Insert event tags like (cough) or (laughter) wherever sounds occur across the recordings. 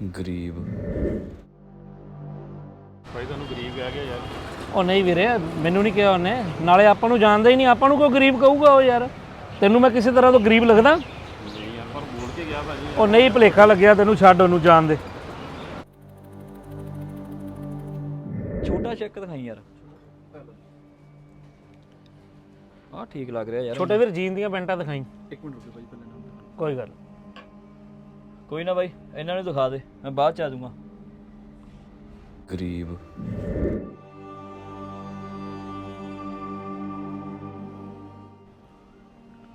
ਗਰੀਬ। ਭਾਈ ਤੁਹਾਨੂੰ ਗਰੀਬ ਕਹਿ ਗਿਆ ਯਾਰ। ਉਹ ਨਹੀਂ ਵੀਰੇ ਮੈਨੂੰ ਨਹੀਂ ਕਿਹਾ ਉਹਨੇ। ਨਾਲੇ ਆਪਾਂ ਨੂੰ ਜਾਣਦਾ ਹੀ ਨਹੀਂ ਆਪਾਂ ਨੂੰ ਕੋਈ ਗਰੀਬ ਕਹੂਗਾ ਉਹ ਯਾਰ। ਤੈਨੂੰ ਮੈਂ ਕਿਸੇ ਤਰ੍ਹਾਂ ਤੋਂ ਗਰੀਬ ਲੱਗਦਾ? ਨਹੀਂ ਯਾਰ ਪਰ ਬੋਲ ਕੇ ਗਿਆ ਭਾਜੀ। ਉਹ ਨਹੀਂ ਭਲੇਖਾ ਲੱਗਿਆ ਤੈਨੂੰ ਛੱਡ ਉਹਨੂੰ ਜਾਣ ਦੇ। ਛੋਟਾ ਚੈੱਕ ਦਿਖਾਈ ਯਾਰ। ਆ ਠੀਕ ਲੱਗ ਰਿਹਾ ਯਾਰ। ਛੋਟੇ ਵੀਰ ਜੀਨ ਦੀਆਂ ਪੈਂਟਾਂ ਦਿਖਾਈ। ਇੱਕ ਮਿੰਟ ਰੁਕੋ ਭਾਈ ਪਹਿਲੇ ਨਾ ਕੋਈ ਗੱਲ ਕੋਈ ਨਾ ਬਾਈ ਇਹਨਾਂ ਨੂੰ ਦਿਖਾ ਦੇ ਮੈਂ ਬਾਅਦ ਚ ਆ ਜਾਊਂਗਾ। ਗਰੀਬ।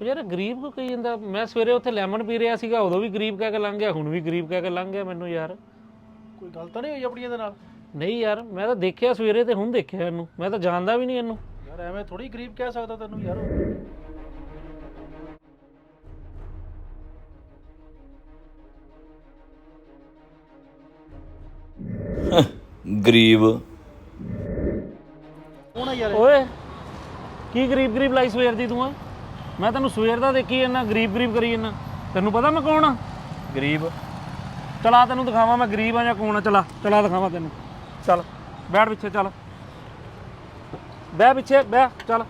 ਉਹ ਯਾਰ ਗਰੀਬ ਕੋ ਕਹੀ ਜਾਂਦਾ? ਮੈਂ ਸਵੇਰੇ ਉੱਥੇ ਲੈਮਨ ਪੀ ਰਿਹਾ ਸੀਗਾ ਉਦੋਂ ਵੀ ਗਰੀਬ ਕਹਿ ਕੇ ਲੰਘ ਗਿਆ ਹੁਣ ਵੀ ਗਰੀਬ ਕਹਿ ਕੇ ਲੰਘ ਗਿਆ ਮੈਨੂੰ ਯਾਰ। ਕੋਈ ਗੱਲ ਤਾਂ ਨਹੀਂ ਹੋਈ ਆਪਣੀਆਂ ਦੇ ਨਾਲ? ਨਹੀਂ ਯਾਰ ਮੈਂ ਤਾਂ ਦੇਖਿਆ ਸਵੇਰੇ ਤੇ ਹੁਣ ਦੇਖਿਆ ਇਹਨੂੰ ਮੈਂ ਤਾਂ ਜਾਣਦਾ ਵੀ ਨਹੀਂ ਇਹਨੂੰ। ਯਾਰ ਐਵੇਂ ਥੋੜੀ ਗਰੀਬ ਕਹਿ ਸਕਦਾ ਤੈਨੂੰ ਯਾਰ। ਗਰੀਬ। ਕੌਣ ਆ ਯਾਰ ਓਏ ਕੀ ਗਰੀਬ ਗਰੀਬ ਲਾਈ ਸਵੇਰ ਦੀ ਤੂੰ ਆ ਮੈਂ ਤੈਨੂੰ ਸਵੇਰ ਦਾ ਦੇਖੀ ਇਹਨਾਂ ਗਰੀਬ ਗਰੀਬ ਕਰੀ ਇਹਨਾਂ ਤੈਨੂੰ ਪਤਾ ਮੈਂ ਕੌਣ ਆ? ਗਰੀਬ। ਚਲਾ ਤੈਨੂੰ ਦਿਖਾਵਾਂ ਮੈਂ ਗਰੀਬ ਆ ਜਾਂ ਕੌਣ ਆ? ਚਲਾ ਚਲਾ ਦਿਖਾਵਾਂ ਤੈਨੂੰ। ਚੱਲ। ਬੈਠ ਪਿੱਛੇ ਚੱਲ। ਬਹਿ ਪਿੱਛੇ ਬਹਿ ਚੱਲ।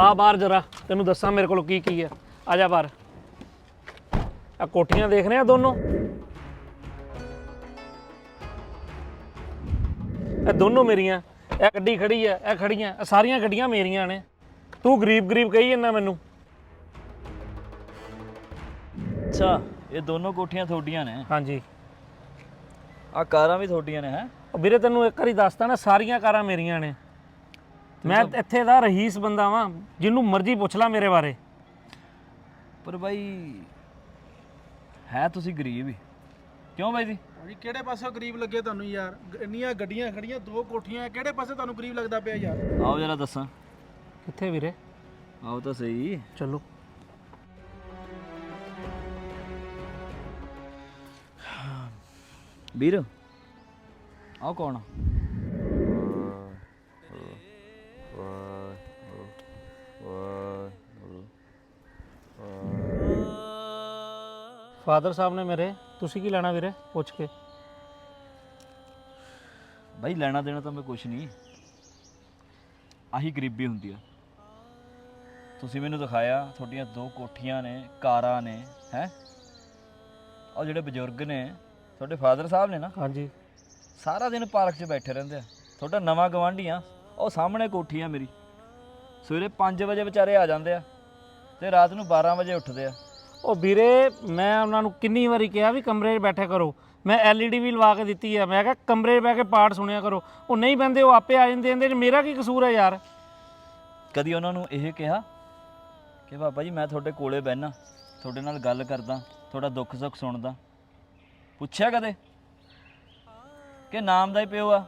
ਆ ਬਾਹਰ ਜਰਾ ਤੈਨੂੰ ਦੱਸਾਂ ਮੇਰੇ ਕੋਲ ਕੀ ਕੀ ਹੈ ਆ ਜਾ ਬਾਹਰ। ਆ ਕੋਠੀਆਂ ਦੇਖ ਰਹੇ ਆ ਦੋਨੋਂ? ਇਹ ਦੋਨੋਂ ਮੇਰੀਆਂ ਇਹ ਗੱਡੀ ਖੜੀ ਆ ਇਹ ਖੜੀਆਂ ਇਹ ਸਾਰੀਆਂ ਗੱਡੀਆਂ ਮੇਰੀਆਂ ਨੇ। ਤੂੰ ਗਰੀਬ ਗਰੀਬ ਕਹੀ ਜਾਂਦਾ ਮੈਨੂੰ। ਅੱਛਾ ਇਹ ਦੋਨੋਂ ਕੋਠੀਆਂ ਤੁਹਾਡੀਆਂ ਨੇ? ਹਾਂਜੀ। ਆ ਕਾਰਾਂ ਵੀ ਤੁਹਾਡੀਆਂ ਨੇ ਹੈ? ਵੀਰੇ ਤੈਨੂੰ ਇੱਕ ਵਾਰੀ ਦੱਸਤਾ ਨਾ ਸਾਰੀਆਂ ਕਾਰਾਂ ਮੇਰੀਆਂ ਨੇ। ਮੈਂ ਇੱਥੇ ਦਾ ਰਹੀਸ ਬੰਦਾ ਵਾਂ ਜਿੰਨੂੰ ਮਰਜ਼ੀ ਪੁੱਛ ਲੈ ਮੇਰੇ ਬਾਰੇ। ਪਰ ਬਾਈ ਹੈ ਤੁਸੀਂ ਗਰੀਬ ਹੀ। ਕਿਉਂ ਬਾਈ ਜੀ? ਭਾਜੀ ਕਿਹੜੇ ਪਾਸੇ ਗਰੀਬ ਲੱਗੇ ਤੁਹਾਨੂੰ ਯਾਰ? ਗ- ਇੰਨੀਆਂ ਗੱਡੀਆਂ ਖੜੀਆਂ ਦੋ ਕੋਠੀਆਂ ਕਿਹੜੇ ਪਾਸੇ ਤੁਹਾਨੂੰ ਗਰੀਬ ਲੱਗਦਾ ਪਿਆ ਯਾਰ? ਆਓ ਜਰਾ ਦੱਸਾਂ। ਕਿੱਥੇ ਵੀਰੇ? ਆਓ ਤਾਂ ਸਹੀ। ਚਲੋ। ਵੀਰ ਆਓ ਕੌਣ ਆ? ਫਾਦਰ ਸਾਹਿਬ ਨੇ ਮੇਰੇ ਤੁਸੀਂ ਕੀ ਲੈਣਾ ਵੀਰੇ ਪੁੱਛ ਕੇ? ਬਾਈ ਲੈਣਾ ਦੇਣਾ ਤਾਂ ਮੈਂ ਕੁਛ ਨਹੀਂ। ਆਹੀ ਗਰੀਬੀ ਹੁੰਦੀ ਆ। ਤੁਸੀਂ ਮੈਨੂੰ ਦਿਖਾਇਆ ਤੁਹਾਡੀਆਂ ਦੋ ਕੋਠੀਆਂ ਨੇ ਕਾਰਾਂ ਨੇ ਹੈ? ਉਹ ਜਿਹੜੇ ਬਜ਼ੁਰਗ ਨੇ ਤੁਹਾਡੇ ਫਾਦਰ ਸਾਹਿਬ ਨੇ ਨਾ? ਹਾਂਜੀ। ਸਾਰਾ ਦਿਨ ਪਾਰਕ 'ਚ ਬੈਠੇ ਰਹਿੰਦੇ ਆ। ਤੁਹਾਡਾ ਨਵਾਂ ਗਵਾਂਢੀ ਆ। ਉਹ ਸਾਹਮਣੇ ਕੋਠੀ ਆ ਮੇਰੀ। ਸਵੇਰੇ 5 ਵਜੇ ਵਿਚਾਰੇ ਆ ਜਾਂਦੇ ਆ ਤੇ ਰਾਤ ਨੂੰ 12 ਵਜੇ ਉੱਠਦੇ ਆ। ਉਹ ਵੀਰੇ, ਮੈਂ ਉਹਨਾਂ ਨੂੰ ਕਿੰਨੀ ਵਾਰੀ ਕਿਹਾ ਵੀ ਕਮਰੇ 'ਚ ਬੈਠਿਆ ਕਰੋ। ਮੈਂ LED ਵੀ ਲਵਾ ਕੇ ਦਿੱਤੀ ਆ। ਮੈਂ ਕਿਹਾ ਕਮਰੇ 'ਚ ਬਹਿ ਕੇ ਪਾਠ ਸੁਣਿਆ ਕਰੋ। ਉਹ ਨਹੀਂ ਬੰਦੇ ਉਹ ਆਪੇ ਆ ਜਾਂਦੇ ਇਹਦੇ 'ਚ ਮੇਰਾ ਕੀ ਕਸੂਰ ਹੈ ਯਾਰ? ਕਦੀ ਉਹਨਾਂ ਨੂੰ ਇਹ ਕਿਹਾ ਕਿ ਬਾਬਾ ਜੀ, ਮੈਂ ਤੁਹਾਡੇ ਕੋਲੇ ਬਹਿਣਾ ਤੁਹਾਡੇ ਨਾਲ ਗੱਲ ਕਰਦਾ, ਤੁਹਾਡਾ ਦੁੱਖ ਸੁੱਖ ਸੁਣਦਾ। ਪੁੱਛਿਆ ਕਦੇ? ਕਿ ਨਾਮ ਦਾ ਹੀ ਪਿਓ ਆ?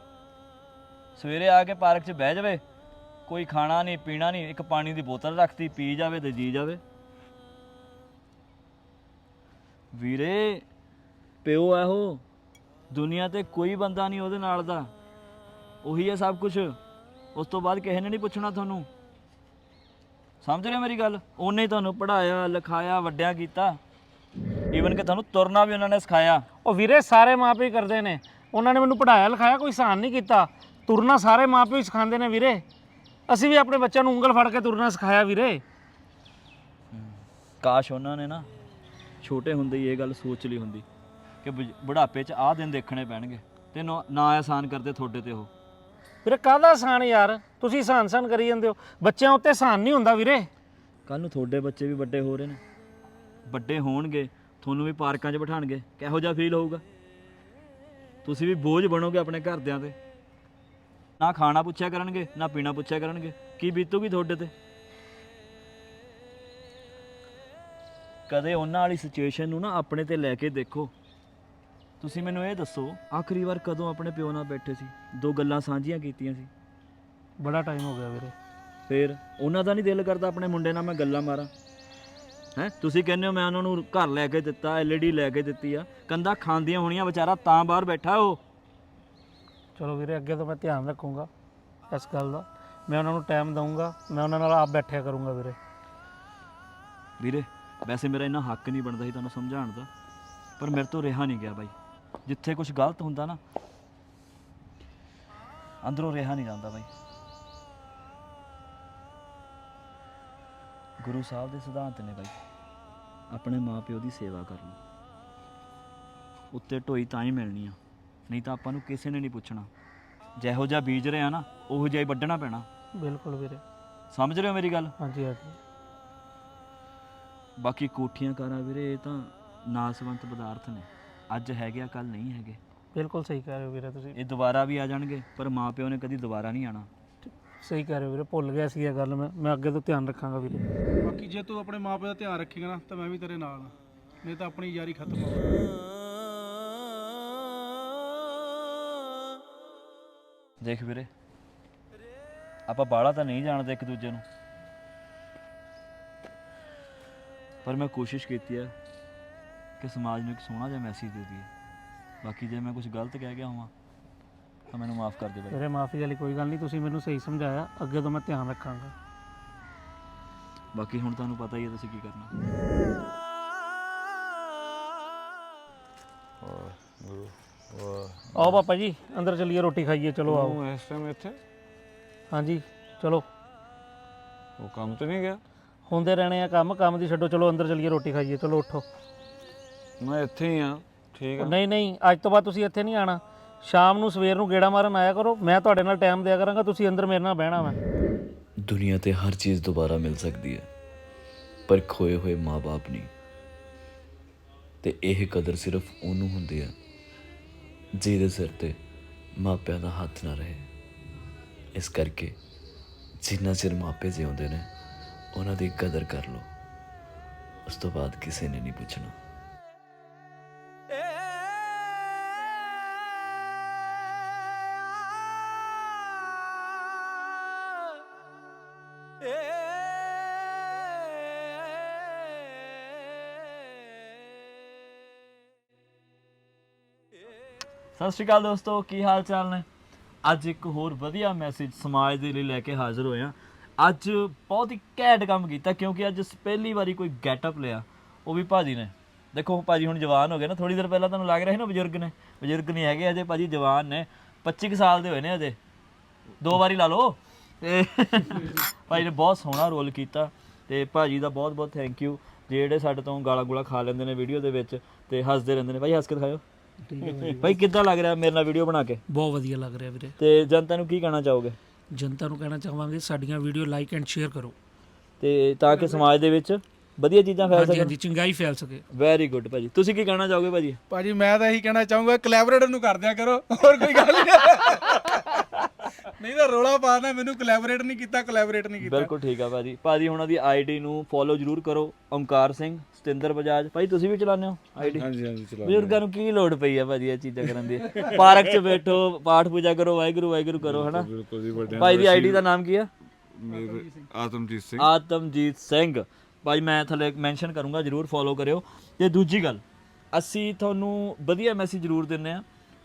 ਸਵੇਰੇ ਆ ਕੇ ਪਾਰਕ 'ਚ ਬਹਿ ਜਾਵੇ। ਕੋਈ ਖਾਣਾ ਨਹੀਂ, ਪੀਣਾ ਨਹੀਂ, ਇੱਕ ਪਾਣੀ ਦੀ ਬੋਤਲ ਰੱਖਤੀ, ਪੀ ਜਾਵੇ ਤੇ ਜੀ ਜਾਵੇ। ਵੀਰੇ ਪਿਓ ਆ ਉਹ। ਦੁਨੀਆ ਤੇ ਕੋਈ ਬੰਦਾ ਨਹੀਂ ਉਹਦੇ ਨਾਲ ਦਾ। ਉਹੀ ਹੈ ਸਭ ਕੁਝ ਉਸ ਤੋਂ ਬਾਅਦ ਕਿਸੇ ਨੇ ਨਹੀਂ ਪੁੱਛਣਾ ਤੁਹਾਨੂੰ। ਸਮਝ ਰਹੇ ਹੋ ਮੇਰੀ ਗੱਲ? ਉਹਨੇ ਹੀ ਤੁਹਾਨੂੰ ਪੜਾਇਆ ਲਿਖਾਇਆ ਵੱਡਿਆਂ ਕੀਤਾ। ਈਵਨ ਕਿ ਤੁਹਾਨੂੰ ਤੁਰਨਾ ਵੀ ਉਹਨਾਂ ਨੇ ਸਿਖਾਇਆ। ਉਹ ਵੀਰੇ ਸਾਰੇ ਮਾਪੇ ਹੀ ਕਰਦੇ ਨੇ। ਉਹਨਾਂ ਨੇ ਮੈਨੂੰ ਪੜਾਇਆ ਲਿਖਾਇਆ ਕੋਈ ਸਹਾਨ ਨਹੀਂ ਕੀਤਾ। ਤੁਰਨਾ ਸਾਰੇ ਮਾਪੇ ਹੀ ਸਿਖਾਉਂਦੇ ਨੇ ਵੀਰੇ। ਅਸੀਂ ਵੀ ਆਪਣੇ ਬੱਚਿਆਂ ਨੂੰ ਉਂਗਲ ਫੜ ਕੇ ਤੁਰਨਾ ਸਿਖਾਇਆ ਵੀਰੇ। ਕਾਸ਼ ਉਹਨਾਂ ਨੇ ਨਾ ਛੋਟੇ ਹੁੰਦੇ ਹੀ ਇਹ ਗੱਲ ਸੋਚ ਲਈ ਹੁੰਦੀ ਕਿ ਬੁ- ਬੁਢਾਪੇ 'ਚ ਆਹ ਦਿਨ ਦੇਖਣੇ ਪੈਣਗੇ ਤੇ ਨਾ ਨਾ ਆਸਾਨ ਕਰਦੇ ਤੁਹਾਡੇ ਤੇ ਉਹ। ਵੀਰੇ ਕਾਹਦਾ ਆਸਾਨ ਯਾਰ? ਤੁਸੀਂ ਸਹਾਨ ਸਹਾਨ ਕਰੀ ਜਾਂਦੇ ਹੋ। ਬੱਚਿਆਂ ਉੱਤੇ ਸਹਾਨ ਨਹੀਂ ਹੁੰਦਾ ਵੀਰੇ। ਕੱਲ ਨੂੰ ਤੁਹਾਡੇ ਬੱਚੇ ਵੀ ਵੱਡੇ ਹੋ ਰਹੇ ਨੇ। ਵੱਡੇ ਹੋਣਗੇ ਤੁਹਾਨੂੰ ਵੀ ਪਾਰਕਾਂ 'ਚ ਬਿਠਾਣਗੇ ਕਿਹੋ ਜਿਹਾ ਫੀਲ ਹੋਊਗਾ? ਤੁਸੀਂ ਵੀ ਬੋਝ ਬਣੋਗੇ ਆਪਣੇ ਘਰਦਿਆਂ ਤੇ। ਨਾ ਖਾਣਾ ਪੁੱਛਿਆ ਕਰਨਗੇ ਨਾ ਪੀਣਾ ਪੁੱਛਿਆ ਕਰਨਗੇ। ਕੀ ਬੀਤੂਗੀ ਤੁਹਾਡੇ ਤੇ? ਕਦੇ ਉਹਨਾਂ ਵਾਲੀ ਸਿਚੁਏਸ਼ਨ ਨੂੰ ਨਾ ਆਪਣੇ ਤੇ ਲੈ ਕੇ ਦੇਖੋ। ਤੁਸੀਂ ਮੈਨੂੰ ਇਹ ਦੱਸੋ ਆਖਰੀ ਵਾਰ ਕਦੋਂ ਆਪਣੇ ਪਿਓ ਨਾਲ ਬੈਠੇ ਸੀ? ਦੋ ਗੱਲਾਂ ਸਾਂਝੀਆਂ ਕੀਤੀਆਂ ਸੀ। ਬੜਾ ਟਾਈਮ ਹੋ ਗਿਆ ਵੀਰੇ। ਫੇਰ ਉਹਨਾਂ ਦਾ ਨਹੀਂ ਦਿਲ ਕਰਦਾ ਆਪਣੇ ਮੁੰਡੇ ਨਾਲ ਮੈਂ ਗੱਲਾਂ ਮਾਰਾਂ? ਹੈ? ਤੁਸੀਂ ਕਹਿੰਦੇ ਹੋ ਮੈਂ ਉਹਨਾਂ ਨੂੰ ਘਰ ਲੈ ਕੇ ਦਿੱਤਾ ਐਲਈਡੀ ਲੈ ਕੇ ਦਿੱਤੀ ਆ। ਕੰਦਾ ਖਾਂਦੀਆਂ ਹੋਣੀਆਂ ਵਿਚਾਰਾ ਤਾਂ ਬਾਹਰ ਬੈਠਾ ਉਹ। ਚਲੋ ਵੀਰੇ ਅੱਗੇ ਤੋਂ ਮੈਂ ਧਿਆਨ ਰੱਖੂੰਗਾ ਇਸ ਗੱਲ ਦਾ। ਮੈਂ ਉਹਨਾਂ ਨੂੰ ਟਾਈਮ ਦਊਂਗਾ ਮੈਂ ਉਹਨਾਂ ਨਾਲ ਆਪ ਬੈਠਿਆ ਕਰੂੰਗਾ ਵੀਰੇ। ਵੀਰੇ ਵੈਸੇ ਮੇਰਾ ਇੰਨਾ ਹੱਕ ਨਹੀਂ ਬਣਦਾ ਸੀ ਤੁਹਾਨੂੰ ਸਮਝਾਉਣ ਦਾ ਪਰ ਮੇਰੇ ਤੋਂ ਰਿਹਾ ਨਹੀਂ ਗਿਆ ਬਾਈ। ਜਿੱਥੇ ਕੁਝ ਗਲਤ ਹੁੰਦਾ ਨਾ ਅੰਦਰੋਂ ਰਿਹਾ ਨਹੀਂ ਜਾਂਦਾ ਬਾਈ। ਗੁਰੂ ਸਾਹਿਬ ਦੇ ਸਿਧਾਂਤ ਨੇ ਬਾਈ ਆਪਣੇ ਮਾਪਿਓ ਦੀ ਸੇਵਾ ਕਰ ਲਓ ਉੱਤੇ ਢੋਈ ਤਾਂ ਹੀ ਮਿਲਣੀ ਆ ਨਹੀਂ ਤਾਂ ਆਪਾਂ ਨੂੰ ਕਿਸੇ ਨੇ ਨਹੀਂ ਪੁੱਛਣਾ। ਜਿਹੋ ਜਿਹਾ ਬੀਜ ਰਿਹਾ ਨਾ ਉਹੋ ਜਿਹਾ ਹੀ ਵੱਢਣਾ ਪੈਣਾ। ਬਿਲਕੁਲ ਵੀਰੇ। ਸਮਝ ਰਹੇ ਹੋ ਮੇਰੀ ਗੱਲ? ਹਾਂਜੀ ਹਾਂਜੀ। ਬਾਕੀ ਕੋਠੀਆਂ ਕਾਰਾਂ ਵੀਰੇ ਇਹ ਤਾਂ ਨਾਸਵੰਤ ਪਦਾਰਥ ਨੇ। ਅੱਜ ਹੈਗੇ ਆ ਕੱਲ ਨਹੀਂ ਹੈਗੇ। ਬਿਲਕੁਲ ਸਹੀ ਕਹਿ ਰਹੇ ਹੋ ਵੀਰੇ ਤੁਸੀਂ। ਇਹ ਦੁਬਾਰਾ ਵੀ ਆ ਜਾਣਗੇ ਪਰ ਮਾਪਿਓ ਨੇ ਕਦੀ ਦੁਬਾਰਾ ਨਹੀਂ ਆਣਾ ਸਹੀ ਕਹਿ ਰਹੇ ਹੋ ਵੀਰੇ ਭੁੱਲ ਗਿਆ ਸੀ ਇਹ ਗੱਲ ਮੈਂ। ਮੈਂ ਅੱਗੇ ਤੋਂ ਧਿਆਨ ਰੱਖਾਂਗਾ ਵੀਰੇ। ਬਾਕੀ ਜੇ ਤੂੰ ਆਪਣੇ ਮਾਪੇ ਦਾ ਧਿਆਨ ਰੱਖੇਗਾ ਨਾ ਤਾਂ ਮੈਂ ਵੀ ਤੇਰੇ ਨਾਲ ਹਾਂ। ਨਹੀਂ ਤਾਂ ਆਪਣੀ ਯਾਰੀ ਖਤਮ ਹੋ ਦੇਖ ਵੀਰੇ ਆਪਾਂ ਬਾਹਲਾ ਤਾਂ ਨਹੀਂ ਜਾਣਦੇ ਇੱਕ ਦੂਜੇ ਨੂੰ। ਪਰ ਮੈਂ ਕੋਸ਼ਿਸ਼ ਕੀਤੀ ਹੈ ਕਿ ਸਮਾਜ ਨੂੰ ਇੱਕ ਸੋਹਣਾ ਜਿਹਾ ਮੈਸੇਜ ਦੇ ਦਈਏ। ਬਾਕੀ ਜੇ ਮੈਂ ਕੁਝ ਗਲਤ ਕਹਿ ਗਿਆ ਹੋਵਾਂ ਤਾਂ ਮੈਨੂੰ ਮਾਫ ਕਰ ਦੇ ਬਾਈ ਮਾਫੀ ਵਾਲੀ ਕੋਈ ਗੱਲ ਨਹੀਂ ਤੁਸੀਂ ਮੈਨੂੰ ਸਹੀ ਸਮਝਾਇਆ ਅੱਗੇ ਤੋਂ ਮੈਂ ਧਿਆਨ ਰੱਖਾਂਗਾ। ਬਾਕੀ ਹੁਣ ਤੁਹਾਨੂੰ ਪਤਾ ਹੀ ਹੈ ਤੁਸੀਂ ਕੀ ਕਰਨਾ। ਆਓ ਪਾਪਾ ਜੀ ਅੰਦਰ ਚੱਲੀਏ ਰੋਟੀ ਖਾਈਏ ਚਲੋ ਆਓ। ਉਹ ਇਸ ਟਾਈਮ ਇੱਥੇ? ਹਾਂਜੀ ਚਲੋ। ਉਹ ਕੰਮ ਤੇ ਨਹੀਂ ਗਿਆ? ਹੁੰਦੇ ਰਹਿਣੇ ਆ ਕੰਮ ਕੰਮ ਦੀ ਛੱਡੋ ਚਲੋ ਅੰਦਰ ਚੱਲੀਏ ਰੋਟੀ ਖਾਈਏ ਚਲੋ ਉੱਠੋ। ਮੈਂ ਇੱਥੇ ਹੀ ਆ ਠੀਕ ਆ। ਨਹੀਂ ਨਹੀਂ ਅੱਜ ਤੋਂ ਬਾਅਦ ਤੁਸੀਂ ਇੱਥੇ ਨਹੀਂ ਆਣਾ। ਸ਼ਾਮ ਨੂੰ ਸਵੇਰ ਨੂੰ ਗੇੜਾ ਮਾਰਨ ਆਇਆ ਕਰੋ ਮੈਂ ਤੁਹਾਡੇ ਨਾਲ ਟਾਈਮ ਦਿਆ ਕਰਾਂਗਾ ਤੁਸੀਂ ਅੰਦਰ ਮੇਰੇ ਨਾਲ ਬਹਿਣਾ ਮੈਂ ਦੁਨੀਆ ਤੇ ਹਰ ਚੀਜ਼ ਦੁਬਾਰਾ ਮਿਲ ਸਕਦੀ ਹੈ ਪਰ ਖੋਏ ਹੋਏ ਮਾਪੇ ਨਹੀਂ। ਤੇ ਇਹ ਕਦਰ ਸਿਰਫ ਉਹਨੂੰ ਹੁੰਦੀ ਹੈ ਜਿਹਦੇ ਸਿਰ ਤੇ ਮਾਪਿਆਂ ਦਾ ਹੱਥ ਨਾ ਰਹੇ। ਇਸ ਕਰਕੇ ਜਿੰਨਾ ਚਿਰ ਮਾਪੇ ਜਿਉਂਦੇ ਨੇ ਉਹਨਾਂ ਦੀ ਕਦਰ ਕਰ ਲਓ। ਉਸ ਤੋਂ ਬਾਅਦ ਕਿਸੇ ਨੇ ਨਹੀਂ ਪੁੱਛਣਾ। ਸਤਿ ਸ਼੍ਰੀ ਅਕਾਲ ਦੋਸਤੋ, ਕੀ ਹਾਲ ਚਾਲ ਨੇ? ਅੱਜ ਇੱਕ ਹੋਰ ਵਧੀਆ ਮੈਸੇਜ ਸਮਾਜ ਦੇ ਲਈ ਲੈ ਕੇ ਹਾਜ਼ਰ ਹੋਇਆ ਅੱਜ ਬਹੁਤ ਹੀ ਘੈਂਟ ਕੰਮ ਕੀਤਾ ਕਿਉਂਕਿ ਅੱਜ ਅਸੀਂ ਪਹਿਲੀ ਵਾਰੀ ਕੋਈ ਗੈਟਅਪ ਲਿਆ। ਉਹ ਵੀ ਭਾਜੀ ਨੇ। ਦੇਖੋ ਭਾਜੀ ਹੁਣ ਜਵਾਨ ਹੋ ਗਏ ਨਾ ਥੋੜੀ ਦੇਰ ਪਹਿਲਾਂ ਤੁਹਾਨੂੰ ਲੱਗ ਰਿਹਾ ਸੀ ਨਾ ਬਜ਼ੁਰਗ ਨੇ? ਬਜ਼ੁਰਗ ਨਹੀਂ ਹੈਗੇ ਅਜੇ ਭਾਜੀ ਜਵਾਨ ਨੇ। 25 ਕੁ ਸਾਲ ਦੇ ਹੋਏ ਨੇ ਅਜੇ। ਦੋ ਵਾਰੀ ਲਾ ਲਓ। ਤੇ (laughs) ਭਾਜੀ ਨੇ ਬਹੁਤ ਸੋਹਣਾ ਰੋਲ ਕੀਤਾ ਤੇ ਭਾਜੀ ਦਾ ਬਹੁਤ ਬਹੁਤ ਥੈਂਕ ਯੂ ਜਿਹੜੇ ਸਾਡੇ ਤੋਂ ਗਾਲਾਂ ਗੁਲਾ ਖਾ ਲੈਂਦੇ ਨੇ ਵੀਡੀਓ ਦੇ ਵਿੱਚ ਤੇ ਹੱਸਦੇ ਰਹਿੰਦੇ ਨੇ। ਭਾਈ ਹੱਸ ਕੇ ਦਿਖਾਓ ਠੀਕ ਹੈ ਭਾਈ ਕਿੱਦਾਂ ਲੱਗ ਰਿਹਾ ਮੇਰੇ ਨਾਲ ਵੀਡੀਓ ਬਣਾ ਕੇ? ਬਹੁਤ ਵਧੀਆ ਲੱਗ ਰਿਹਾ ਵੀਰੇ। ਤੇ ਜਨਤਾ ਨੂੰ ਕੀ ਕਹਿਣਾ ਚਾਹੋਗੇ? ਜਨਤਾ ਨੂੰ ਕਹਿਣਾ ਚਾਹਾਂਗੇ ਸਾਡੀਆਂ ਵੀਡੀਓ ਲਾਈਕ ਐਂਡ ਸ਼ੇਅਰ ਕਰੋ। ਤੇ ਤਾਂ ਕਿ ਸਮਾਜ ਦੇ ਵਿੱਚ ਵਧੀਆ ਚੀਜ਼ਾਂ ਫੈਲ ਹਾਂਜੀ ਸਕਣ। ਹਾਂਜੀ ਚੰਗਾਈ ਫੈਲ ਸਕੇ। ਵੈਰੀ ਗੁੱਡ ਭਾਜੀ। ਤੁਸੀਂ ਕੀ ਕਹਿਣਾ ਚਾਹੋਗੇ ਭਾਜੀ? ਭਾਜੀ ਮੈਂ ਤਾਂ ਇਹੀ ਕਹਿਣਾ ਚਾਹੂੰਗਾ ਕੋਲੈਬੋਰੇਟਰ ਨੂੰ ਕਰ ਦਿਆ ਕਰੋ ਹੋਰ ਕੋਈ ਗੱਲ ਨਹੀਂ ਨਹੀਂ ਤਾਂ ਰੋਲਾ ਪਾਣਾ ਮੈਨੂੰ ਕੋਲੈਬੋਰੇਟ ਨਹੀਂ ਕੀਤਾ ਕੋਲੈਬੋਰੇਟ ਨਹੀਂ ਕੀਤਾ। ਬਿਲਕੁਲ ਠੀਕ ਆ ਭਾਜੀ। ਭਾਜੀ ਉਹਨਾਂ ਦੀ ਆਈਡੀ ਨੂੰ ਫੋਲੋ ਜਰੂਰ ਕਰੋ। ਓਮਕਾਰ ਸਿੰਘ ਸਤਿੰਦਰ ਬਜਾਜ। ਭਾਈ ਤੁਸੀਂ ਵੀ ਚਲਾਉਂਦੇ ਹੋ ਆਈਡੀ ਹਾਂਜੀ ਹਾਂਜੀ ਚਲਾ ਬਜ਼ੁਰਗਾਂ ਨੂੰ ਕੀ ਲੋੜ ਪਈ ਆ ਭਾਜੀ ਇਹ ਚੀਜ਼ਾਂ ਕਰਨ ਦੀ? ਪਾਰਕ 'ਚ ਬੈਠੋ ਪਾਠ ਪੂਜਾ ਕਰੋ ਵਾਹਿਗੁਰੂ ਵਾਹਿਗੁਰੂ ਕਰੋ ਹਨਾ? ਬਿਲਕੁਲ ਜੀ ਵੱਡੇ ਭਾਈ ਦੀ ਆਈਡੀ ਦਾ ਨਾਮ ਕੀ ਆ? ਮੇਰੇ ਆਤਮਜੀਤ ਸਿੰਘ। ਆਤਮਜੀਤ ਸਿੰਘ। ਭਾਈ ਮੈਂ ਥੱਲੇ ਮੈਂਸ਼ਨ ਕਰੂੰਗਾ ਜਰੂਰ ਫੋਲੋ ਕਰਿਓ। ਤੇ ਦੂਜੀ ਗੱਲ ਅਸੀਂ ਤੁਹਾਨੂੰ ਵਧੀਆ ਮੈਸੇਜ ਜਰੂਰ ਦਿੰਨੇ ਆ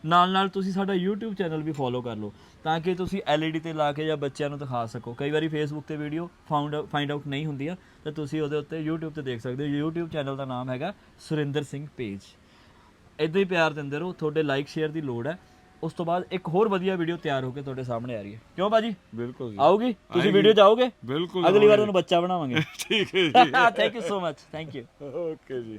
ਨਾਲ ਨਾਲ ਤੁਸੀਂ ਸਾਡਾ YouTube ਚੈਨਲ ਵੀ ਫੋਲੋ ਕਰ ਲਓ ਤਾਂ ਕਿ ਤੁਸੀਂ LED ਤੇ ਲਾ ਕੇ ਜਾਂ ਬੱਚਿਆਂ ਨੂੰ ਦਿਖਾ ਸਕੋ। ਕਈ ਵਾਰੀ Facebook ਤੇ ਵੀਡੀਓ ਫਾਊਂਡ ਫਾਈਂਡ ਆਊਟ ਨਹੀਂ ਹੁੰਦੀਆਂ ਤਾਂ ਤੁਸੀਂ ਉਹਦੇ ਉੱਤੇ YouTube ਤੇ ਦੇਖ ਸਕਦੇ ਹੋ। YouTube ਚੈਨਲ ਦਾ ਨਾਮ ਹੈਗਾ ਸੁਰਿੰਦਰ ਸਿੰਘ ਪੇਜ। ਇਦਾਂ ਹੀ ਪਿਆਰ ਦਿੰਦੇ ਰਹੋ ਤੁਹਾਡੇ ਲਾਈਕ ਸ਼ੇਅਰ ਦੀ ਲੋੜ ਹੈ। ਉਸ ਤੋਂ ਬਾਅਦ ਇੱਕ ਹੋਰ ਵਧੀਆ ਵੀਡੀਓ ਤਿਆਰ ਹੋ ਕੇ ਤੁਹਾਡੇ ਸਾਹਮਣੇ ਆ ਰਹੀ ਹੈ। ਕਿਉਂ ਭਾਜੀ? ਬਿਲਕੁਲ ਜੀ। ਆਊਗੀ? ਤੁਸੀਂ ਵੀਡੀਓ ਚ ਆਓਗੇ? ਬਿਲਕੁਲ ਅਗਲੀ ਵਾਰ ਤੁਹਾਨੂੰ ਬੱਚਾ ਬਣਾਵਾਂਗੇ। (laughs) ਠੀਕ ਹੈ ਜੀ। Thank you so much thank you okay ji.